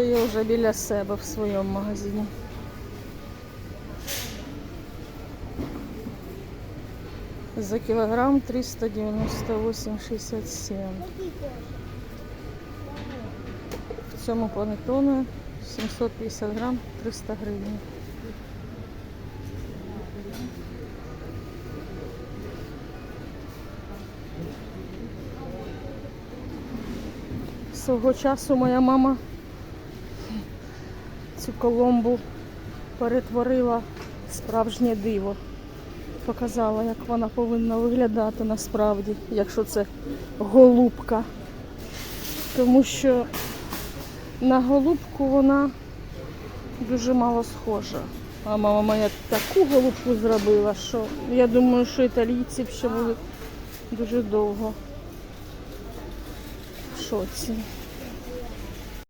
є вже біля себе в своєму магазині. За кілограм 398,67. В цьому панетоне 750 грам 300 гривень. Свого часу моя мама цю коломбу перетворила в справжнє диво. Показала, як вона повинна виглядати насправді, якщо це голубка. Тому що на голубку вона дуже мало схожа. А мама моя таку голубку зробила, що я думаю, що італійці ще були дуже довго в шоці.